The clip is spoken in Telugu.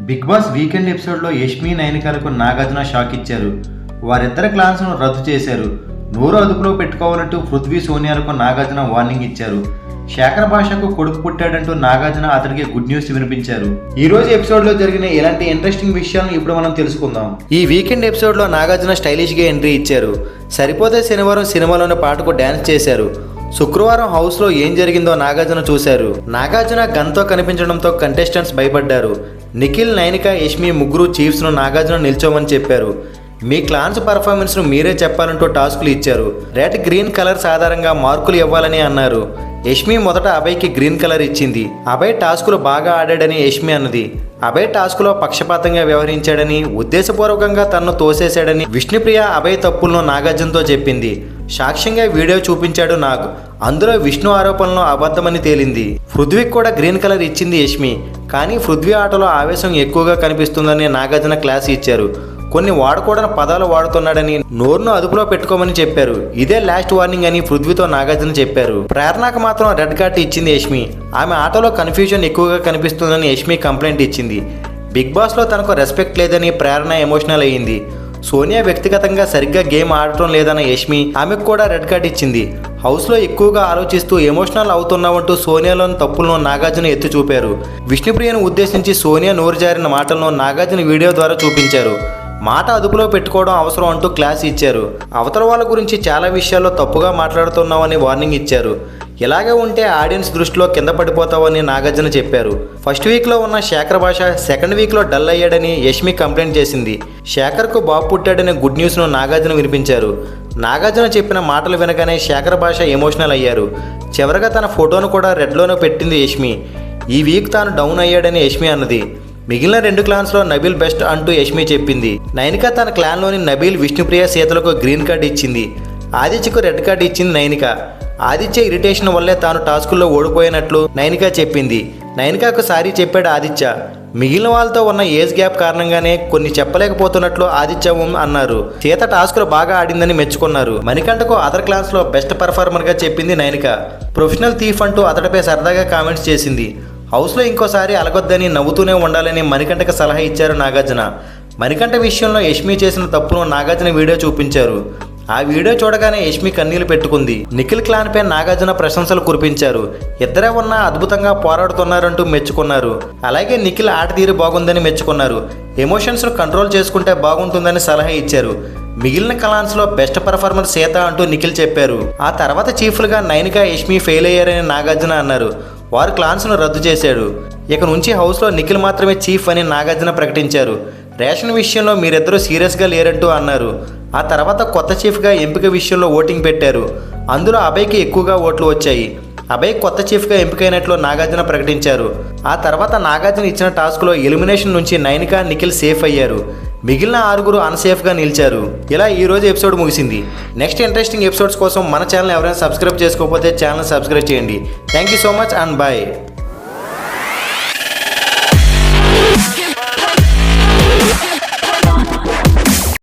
బిగ్ బాస్ వీకెండ్ ఎపిసోడ్లో యష్మి నయనికాలకు నాగార్జున షాక్ ఇచ్చారు. వారిద్దరి క్లాన్స్ను రద్దు చేశారు. నోరు అదుపులో పెట్టుకోవాలంటూ పృథ్వీ సోనియాలకు నాగార్జున వార్నింగ్ ఇచ్చారు. శేఖర్ భాషకు కొడుకు పుట్టాడంటూ నాగార్జున అతనికి గుడ్ న్యూస్ వినిపించారు. ఈ రోజు ఎపిసోడ్లో జరిగిన ఇలాంటి ఇంట్రెస్టింగ్ విషయాలను ఇప్పుడు మనం తెలుసుకుందాం. ఈ వీకెండ్ ఎపిసోడ్లో నాగార్జున స్టైలిష్గా ఎంట్రీ ఇచ్చారు. సరిపోతే శనివారం సినిమాలోని పాటకు డాన్స్ చేశారు. శుక్రవారం హౌస్లో ఏం జరిగిందో నాగార్జున చూశారు. నాగార్జున గన్తో కనిపించడంతో కంటెస్టెంట్స్ భయపడ్డారు. నిఖిల్ నైనిక యష్మి ముగ్గురు చీఫ్స్ను నాగార్జున నిల్చోమని చెప్పారు. మీ క్లాన్స్ పర్ఫార్మెన్స్ను మీరే చెప్పాలంటూ టాస్కులు ఇచ్చారు. రెడ్ గ్రీన్ కలర్స్ ఆధారంగా మార్కులు ఇవ్వాలని అన్నారు. యష్మి మొదట అభయ్కి గ్రీన్ కలర్ ఇచ్చింది. అభయ్ టాస్కులు బాగా ఆడాడని యష్మి అన్నది. అభయ్ టాస్కులో పక్షపాతంగా వ్యవహరించాడని ఉద్దేశపూర్వకంగా తనను తోసేశాడని విష్ణుప్రియ అభయ్ తప్పులను నాగార్జునతో చెప్పింది. సాక్ష్యంగా వీడియో చూపించాడు నాగ్. అందులో విష్ణు ఆరోపణలు అబద్ధమని తేలింది. పృథ్వీకి కూడా గ్రీన్ కలర్ ఇచ్చింది యష్మి. కానీ పృథ్వీ ఆటలో ఆవేశం ఎక్కువగా కనిపిస్తుందని నాగార్జున క్లాస్ ఇచ్చారు. కొన్ని వాడకూడని పదాలు వాడుతున్నాడని నోరును అదుపులో పెట్టుకోమని చెప్పారు. ఇదే లాస్ట్ వార్నింగ్ అని పృథ్వీతో నాగార్జున చెప్పారు. ప్రేరణకు మాత్రం రెడ్ కార్డ్ ఇచ్చింది యష్మి. ఆమె ఆటలో కన్ఫ్యూజన్ ఎక్కువగా కనిపిస్తుందని యష్మి కంప్లైంట్ ఇచ్చింది. బిగ్ బాస్లో తనకు రెస్పెక్ట్ లేదని ప్రేరణ ఎమోషనల్ అయ్యింది. సోనియా వ్యక్తిగతంగా సరిగ్గా గేమ్ ఆడటం లేదన్న యష్మి ఆమెకు కూడా రెడ్ కార్డ్ ఇచ్చింది. హౌస్లో ఎక్కువగా ఆలోచిస్తూ ఎమోషనల్ అవుతున్నావంటూ సోనియాలోని తప్పులను నాగార్జున ఎత్తి చూపారు. విష్ణుప్రియను ఉద్దేశించి సోనియా నోరు జారిన మాటలను నాగార్జున వీడియో ద్వారా చూపించారు. మాట అదుపులో పెట్టుకోవడం అవసరం అంటూ క్లాస్ ఇచ్చారు. అవతల వాళ్ళ గురించి చాలా విషయాల్లో తప్పుగా మాట్లాడుతున్నామని వార్నింగ్ ఇచ్చారు. ఇలాగే ఉంటే ఆడియన్స్ దృష్టిలో కింద పడిపోతావని నాగార్జున చెప్పారు. ఫస్ట్ వీక్లో ఉన్న శేఖర్ భాష సెకండ్ వీక్లో డల్ అయ్యాడని యష్మి కంప్లైంట్ చేసింది. శేఖర్కు బాబు పుట్టాడనే గుడ్ న్యూస్ను నాగార్జున వినిపించారు. నాగార్జున చెప్పిన మాటలు వినగానే శేఖర్ భాష ఎమోషనల్ అయ్యారు. చివరగా తన ఫోటోను కూడా రెడ్లోనే పెట్టింది యష్మి. ఈ వీక్ తాను డౌన్ అయ్యాడని యష్మి అన్నది. మిగిలిన రెండు క్లాన్స్లో నబీల్ బెస్ట్ అంటూ యష్మి చెప్పింది. నైనిక తన క్లాన్లోని నబీల్ విష్ణుప్రియ సీతలకు గ్రీన్ కార్డ్ ఇచ్చింది. ఆదిత్యకు రెడ్ కార్డ్ ఇచ్చింది నైనిక. ఆదిత్య ఇరిటేషన్ వల్లే తాను టాస్కుల్లో ఓడిపోయినట్లు నైనిక చెప్పింది. నైనికకు సారీ చెప్పాడు ఆదిత్య. మిగిలిన వాళ్ళతో ఉన్న ఏజ్ గ్యాప్ కారణంగానే కొన్ని చెప్పలేకపోతున్నట్లు ఆదిత్య అన్నారు. సీత టాస్క్లో బాగా ఆడిందని మెచ్చుకున్నారు. మణికంఠకు అదర్ క్లాస్లో బెస్ట్ పర్ఫార్మర్గా చెప్పింది నైనిక. ప్రొఫెషనల్ థీఫ్ అంటూ అతడిపై సరదాగా కామెంట్స్ చేసింది. హౌస్లో ఇంకోసారి అలగొద్దని నవ్వుతూనే ఉండాలని మణికంఠకు సలహా ఇచ్చారు నాగార్జున. మణికంఠ విషయంలో యష్మి చేసిన తప్పును నాగార్జున వీడియో చూపించారు. ఆ వీడియో చూడగానే యష్మి కన్నీళ్ళు పెట్టుకుంది. నిఖిల్ క్లాన్ పై నాగార్జున ప్రశంసలు కురిపించారు. ఇద్దరే ఉన్నా అద్భుతంగా పోరాడుతున్నారంటూ మెచ్చుకున్నారు. అలాగే నిఖిల్ ఆట తీరు బాగుందని మెచ్చుకున్నారు. ఎమోషన్స్ను కంట్రోల్ చేసుకుంటే బాగుంటుందని సలహా ఇచ్చారు. మిగిలిన కలాన్స్లో బెస్ట్ పర్ఫార్మర్ సీత అంటూ నిఖిల్ చెప్పారు. ఆ తర్వాత చీఫ్లుగా నైనికా యష్మి ఫెయిల్ అయ్యారని నాగార్జున అన్నారు. వారు క్లాన్స్ను రద్దు చేశాడు ఇక నుంచి హౌస్లో నిఖిల్ మాత్రమే చీఫ్ అని నాగార్జున ప్రకటించారు. రేషన్ విషయంలో మీరిద్దరూ సీరియస్గా లేరంటూ అన్నారు. ఆ తర్వాత కొత్త చీఫ్గా ఎంపిక విషయంలో ఓటింగ్ పెట్టారు. అందులో అభయ్కి ఎక్కువగా ఓట్లు వచ్చాయి. అభయ్ కొత్త చీఫ్గా ఎంపికైనట్లు నాగార్జున ప్రకటించారు. ఆ తర్వాత నాగార్జున ఇచ్చిన టాస్క్లో ఎలిమినేషన్ నుంచి నైనిక నిఖిల్ సేఫ్ అయ్యారు. మిగిలిన ఆరుగురు అన్సేఫ్గా నిలిచారు. ఇలా ఈ రోజు ఎపిసోడ్ ముగిసింది. నెక్స్ట్ ఇంట్రెస్టింగ్ ఎపిసోడ్స్ కోసం మన ఛానల్ ఎవరైనా సబ్స్క్రైబ్ చేసుకోకపోతే ఛానల్ సబ్స్క్రైబ్ చేయండి. Thank you so much and bye.